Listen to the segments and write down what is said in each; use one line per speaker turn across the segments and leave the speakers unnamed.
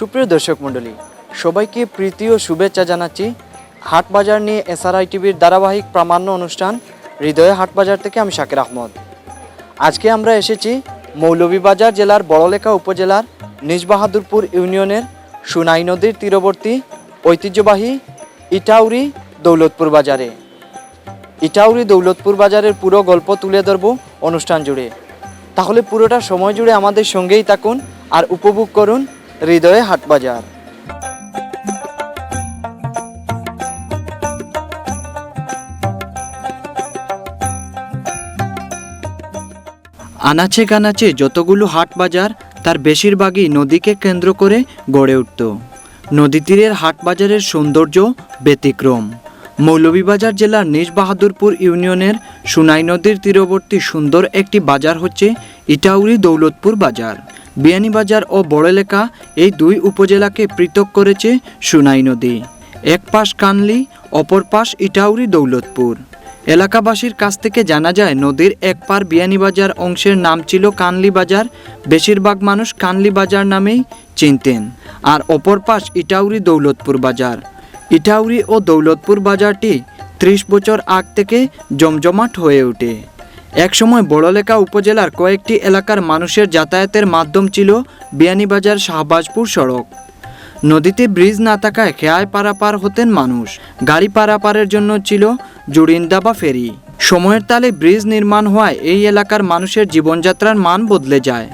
সুপ্রিয় দর্শক মণ্ডলী, সবাইকে প্রীতি ও শুভেচ্ছা জানাচ্ছি হাট বাজার নিয়ে এসআরআই টিভির ধারাবাহিক প্রামাণ্য অনুষ্ঠান হৃদয়ে হাট বাজার থেকে আমি শাকির আহমদ। আজকে আমরা এসেছি মৌলভীবাজার জেলার বড়লেখা উপজেলার নিজবাহাদুরপুর ইউনিয়নের সুনাই নদীর তীরবর্তী ঐতিহ্যবাহী ইটাউরি দৌলতপুর বাজারে। ইটাউরি দৌলতপুর বাজারের পুরো গল্প তুলে ধরব অনুষ্ঠান জুড়ে। তাহলে পুরোটা সময় জুড়ে আমাদের সঙ্গেই থাকুন আর উপভোগ করুন হৃদয়ে হাটবাজার আনাচে কানাচে যতগুলো হাট বাজার, তার বেশিরভাগই নদীকে কেন্দ্র করে গড়ে উঠত। নদী তীরের হাট বাজারের সৌন্দর্য ব্যতিক্রম। মৌলভীবাজার জেলার নিজ বাহাদুরপুর ইউনিয়নের সুনাই নদীর তীরবর্তী সুন্দর একটি বাজার হচ্ছে ইটাউরি দৌলতপুর বাজার। বিয়ানীবাজার ও বড়লেখা এই দুই উপজেলাকে পৃথক করেছে সুনাই নদী। এক পাশ কানলি, অপর পাশ ইটাউরি দৌলতপুর। এলাকাবাসীর কাছ থেকে জানা যায়, নদীর এক পার বিয়ানীবাজার অংশের নাম ছিল কানলি বাজার বেশিরভাগ মানুষ কানলি বাজার নামেই চিনতেন, আর অপর পাশ ইটাউরি দৌলতপুর বাজার। ইটাউরি ও দৌলতপুর বাজারটি ত্রিশ বছর আগ থেকে জমজমাট হয়ে ওঠে। একসময় বড়লেখা উপজেলার কয়েকটি এলাকার মানুষের যাতায়াতের মাধ্যম ছিল বিয়ানীবাজার শাহবাজপুর সড়ক। নদীতে ব্রিজ না থাকায় খেয়ায় পারাপার হতেন মানুষ। গাড়ি পারাপারের জন্য ছিল জুড়িন্দা বা ফেরি। সময়ের তালে ব্রিজ নির্মাণ হওয়ায় এই এলাকার মানুষের জীবনযাত্রার মান বদলে যায়।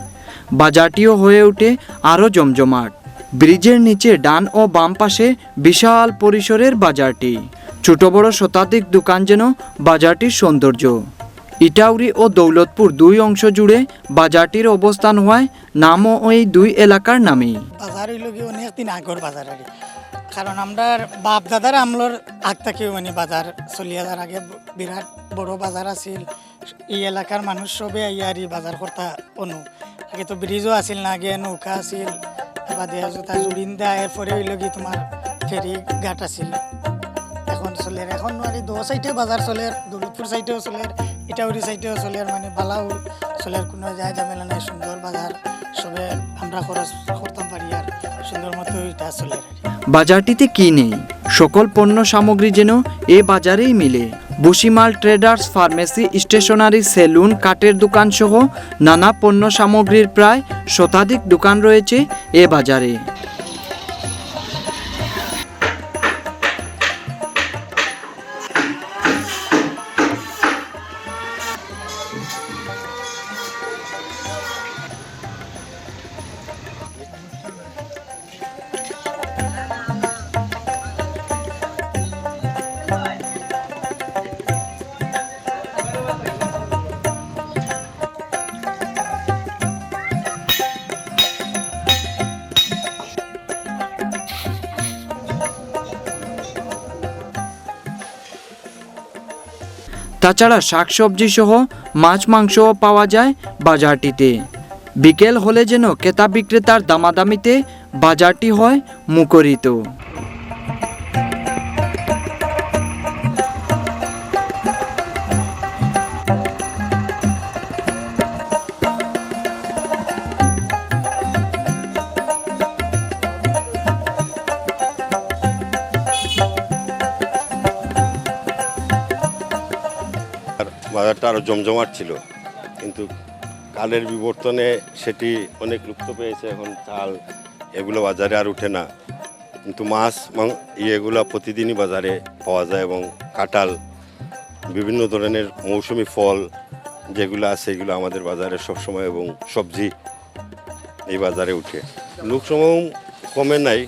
বাজারটিও হয়ে ওঠে আরও জমজমাট। ব্রিজের নিচে ডান ও বাম পাশে বিশাল পরিসরের বাজারটি। ছোট বড় শতাধিক দোকান যেন বাজারটির সৌন্দর্য। ইটাউরি ও দৌলতপুর দুই অংশ জুড়ে বাজারটির অবস্থান হওয়ায় নামও ওই দুই এলাকার নামেই
কারণ আমরা বাপ দাদার আমলোর আগ থেকেও মানে বাজার চলিয়া যার আগে বিরাট বড় বাজার আছিল। এই এলাকার মানুষ সবে আইয়া আর বাজার করতা অনু। আগে তো ব্রিজও আছিল না, আগে নৌকা আছিল। এবার দেয়া জোতা জুড়িন্দা, এরপরে হইল কি তোমার ফেরি ঘাট আছিল। চলে এখন মানে দো সাইডে বাজার চলে দৌলতপুর সাইডেও চলে ইটাউরি সাইডেও চলে মানে বালাও চলে কোনো যায় ঝামেলা নাই সুন্দর বাজার সবে আমরা খরচ করতাম পারি আর সুন্দর মতো এটা চলে
বাজারটিতে কি নেই? সকল পণ্য সামগ্রী যেন এ বাজারেই মিলে। বুশিমাল ট্রেডার্স ফার্মেসি স্টেশনারি সেলুন কাঠের দোকান সহ নানা পণ্য সামগ্রীর প্রায় শতাধিক দোকান রয়েছে এ বাজারে তাছাড়া শাকসবজি সহ মাছ মাংসও পাওয়া যায় বাজারটিতে। বিকেল হলে যেন ক্রেতা বিক্রেতার দামাদামিতে বাজারটি হয় মুখরিত।
বাজারটা আরও জমজমাট ছিল। কিন্তু কালের বিবর্তনে সেটি অনেক লুপ্ত পেয়েছে, এখন চাল এগুলো বাজারে আর উঠে না। কিন্তু মাছ ইয়েগুলো প্রতিদিনই বাজারে পাওয়া যায় এবং কাঁঠাল, বিভিন্ন ধরনের মৌসুমি ফল যেগুলো আছে, এগুলো আমাদের বাজারে সবসময় এবং সবজি এই বাজারে উঠে। লোক সময় কমে নাই,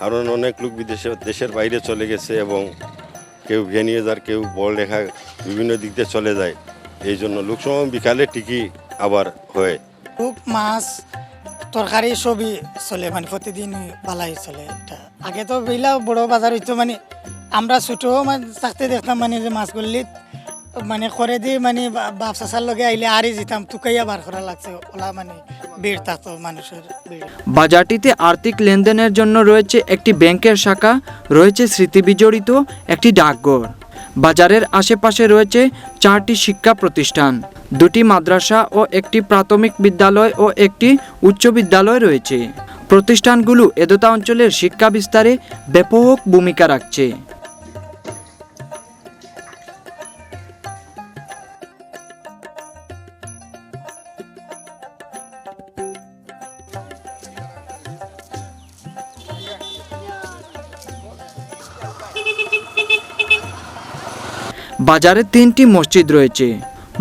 কারণ অনেক লোক বিদেশে, দেশের বাইরে চলে গেছে এবং কেউ ভেনিয়ে যার, কেউ বড় লেখা বিভিন্ন দিক দিয়ে চলে যায়। এই জন্য লোকসময় বিকালে টিকি আবার হয়।
বুক মাছ তরকারি সবই চলে মানে প্রতিদিন পালাই চলে এটা। আগে তো বেলা বড় বাজার হইতো মানে আমরা ছোট মানে থাকতে দেখতাম মানে যে মাছ গল্লি মানে করে দিয়ে মানে বা- বাপ চাচার লগে আইলে আরে যেতাম তুকাইয়া বার করা লাগছে ওলা মানে ভিড় থাকতো মানুষের
বাজারটিতে আর্থিক লেনদেনের জন্য রয়েছে একটি ব্যাংকের শাখা রয়েছে স্মৃতি বিজড়িত একটি ডাকঘর। বাজারের আশেপাশে রয়েছে চারটি শিক্ষা প্রতিষ্ঠান, দুটি মাদ্রাসা ও একটি প্রাথমিক বিদ্যালয় ও একটি উচ্চ বিদ্যালয় রয়েছে। প্রতিষ্ঠানগুলো এদতা অঞ্চলের শিক্ষা বিস্তারে ব্যাপক ভূমিকা রাখছে। বাজারে তিনটি মসজিদ রয়েছে।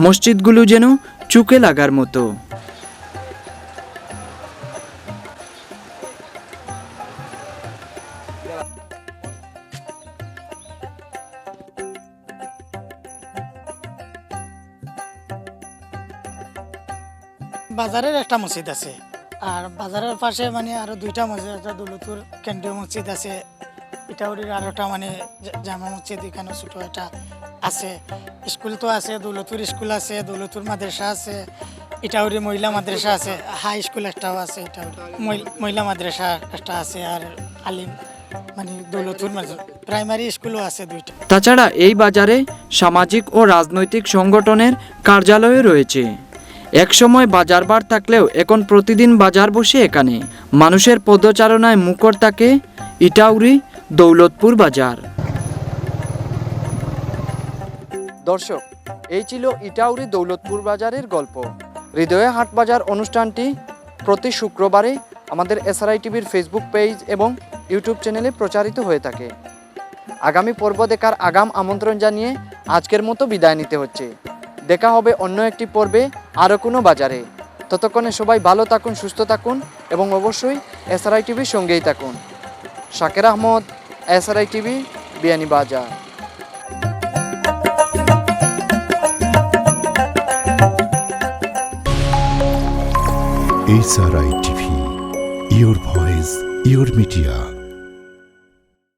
মসজিদগুলো যেন চুকে লাগার মতো।
বাজারের একটা মসজিদ আছে। আর বাজারের পাশে মানে আরও দুইটা মসজিদ একটা দৌলতুর কেন্দ্রীয় মসজিদ আছে। ইটাউরির আরও একটা মানে জামা মসজিদ এখানে ছোট একটা আছে, স্কুল তো আছে দৌলতুর স্কুল আছে দৌলতুর মাদ্রাসা আছে ইটাউরি মহিলা মাদ্রাসা আছে, হাই স্কুল একটাও আছে ইটাউরি মহিলা- মাদ্রাসা একটা আছে আর আলিম মানে দৌলতুর প্রাইমারি স্কুলও আছে দুইটা।
তাছাড়া এই বাজারে সামাজিক ও রাজনৈতিক সংগঠনের কার্যালয় রয়েছে। একসময় বাজার বার থাকলেও এখন প্রতিদিন বাজার বসে এখানে। মানুষের পদচারণায় মুখর থাকে ইটাউরি দৌলতপুর বাজার। দর্শক, এই ছিল ইটাউরি দৌলতপুর বাজারের গল্প। হৃদয়ে হাট বাজার অনুষ্ঠানটি প্রতি শুক্রবারে আমাদের এসআরআই টিভির ফেসবুক পেজ এবং ইউটিউব চ্যানেলে প্রচারিত হয়ে থাকে। আগামী পর্ব দেখার আগাম আমন্ত্রণ জানিয়ে আজকের মতো বিদায় নিতে হচ্ছে। দেখা হবে অন্য একটি পর্বে, আরও কোনো বাজারে। ততক্ষণে সবাই ভালো থাকুন, সুস্থ থাকুন এবং অবশ্যই এসআরআই টিভির সঙ্গেই থাকুন। Shaker Ahmad, SRI TV বিয়ানি H
R I TV your voice your media